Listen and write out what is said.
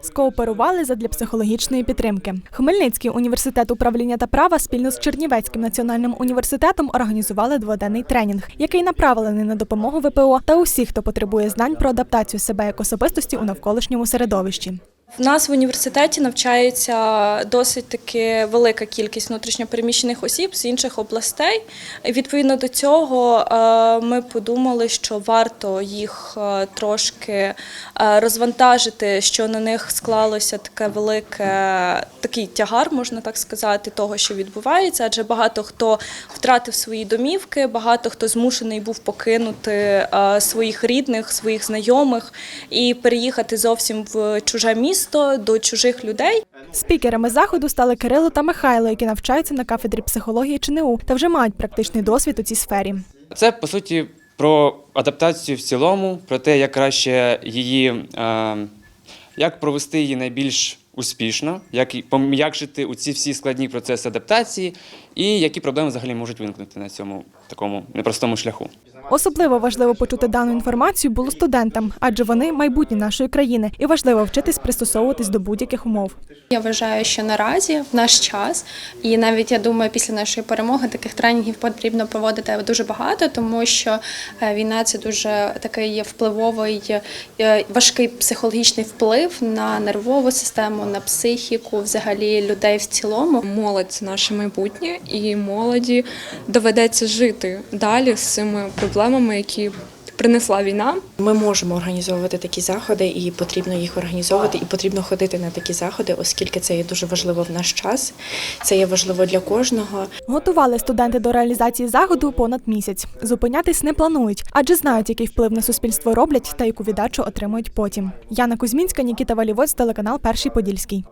скооперували задля психологічної підтримки. Хмельницький університет управління та права спільно з Чернівецьким національним університетом організували дводенний тренінг, який направлений на допомогу ВПО та усіх, хто потребує знань про адаптацію себе як особистості у навколишньому середовищі. В нас в університеті навчається досить таки велика кількість внутрішньопереміщених осіб з інших областей. Відповідно до цього е, ми подумали, що варто їх е, трошки е, розвантажити, що на них склалося таке велике такий тягар, можна так сказати, того, що відбувається. Адже багато хто втратив свої домівки, багато хто змушений був покинути своїх рідних, своїх знайомих і переїхати зовсім в чуже місто до чужих людей. Спікерами заходу стали Кирило та Михайло, які навчаються на кафедрі психології ЧНУ та вже мають практичний досвід у цій сфері. Це по суті про адаптацію в цілому, про те, як краще її, е, як провести її найбільш успішно, як пом'якшити у ці всі складні процеси адаптації, і які проблеми взагалі можуть виникнути на цьому такому непростому шляху. Особливо важливо почути дану інформацію було студентам, адже вони майбутнє нашої країни, і важливо вчитись пристосовуватись до будь-яких умов. Я вважаю, що наразі в наш час, і навіть я думаю, після нашої перемоги таких тренінгів потрібно проводити дуже багато, тому що е, війна це дуже такий впливовий, е, важкий психологічний вплив на нервову систему, на психіку, взагалі людей в цілому. Молодь це наше майбутнє, і молоді доведеться жити далі з цими проблемами, які принесла війна. Ми можемо організовувати такі заходи, і потрібно їх організовувати, і потрібно ходити на такі заходи, оскільки це є дуже важливо в наш час. Це є важливо для кожного. Готували студенти до реалізації заходу понад місяць. Зупинятись не планують, адже знають, який вплив на суспільство роблять та яку віддачу отримують потім. Яна Кузьмінська, Нікіта Валівоць, телеканал Перший Подільський.